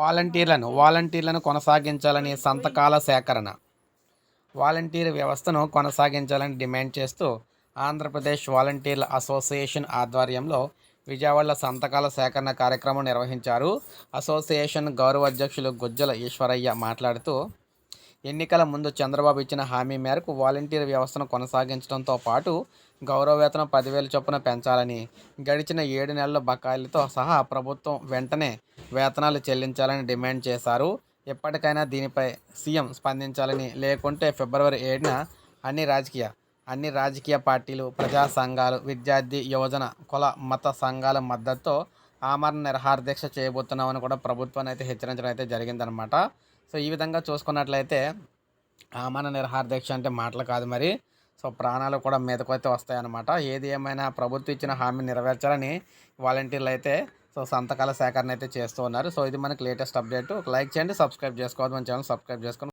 వాలంటీర్లను వాలంటీర్లను కొనసాగించాలని సంతకాల సేకరణ. వాలంటీర్ వ్యవస్థను కొనసాగించాలని డిమాండ్ చేస్తూ ఆంధ్రప్రదేశ్ వాలంటీర్ల అసోసియేషన్ ఆధ్వర్యంలో విజయవాడలో సంతకాల సేకరణ కార్యక్రమం నిర్వహించారు. అసోసియేషన్ గౌరవ అధ్యక్షులు గుజ్జల ఈశ్వరయ్య మాట్లాడుతూ ఎన్నికల ముందు చంద్రబాబు ఇచ్చిన హామీ మేరకు వాలంటీర్ వ్యవస్థను కొనసాగించడంతో పాటు గౌరవ వేతనం పదివేల చొప్పున పెంచాలని గడిచిన ఏడు నెలల బకాయిలతో సహా ప్రభుత్వం వెంటనే వేతనాలు చెల్లించాలని డిమాండ్ చేశారు. ఎప్పటికైనా దీనిపై సీఎం స్పందించాలని లేకుంటే ఫిబ్రవరి ఏడున అన్ని రాజకీయ అన్ని రాజకీయ పార్టీలు ప్రజా సంఘాలు విద్యార్థి యువజన కుల మత సంఘాల మద్దతుతో ఆమరణ నిరహార దీక్ష చేయబోతున్నామని కూడా ప్రభుత్వాన్ని అయితే హెచ్చరించడం అయితే జరిగిందనమాట సో ఈ విధంగా చూసుకున్నట్లయితే మన నిరహార దీక్ష అంటే మాటలు కాదు మరి. సో ప్రాణాలు కూడా మీదకు అయితే వస్తాయన్నమాట. ఏది ఏమైనా ప్రభుత్వం ఇచ్చిన హామీ నెరవేర్చాలని వాలంటీర్లు అయితే సో సంతకాల సేకరణ అయితే చేస్తూ ఉన్నారు. సో ఇది మనకి లేటెస్ట్ అప్డేట్. లైక్ చేయండి సబ్స్క్రైబ్ చేసుకోవద్దు. మన ఛానల్ సబ్స్క్రైబ్ చేసుకొని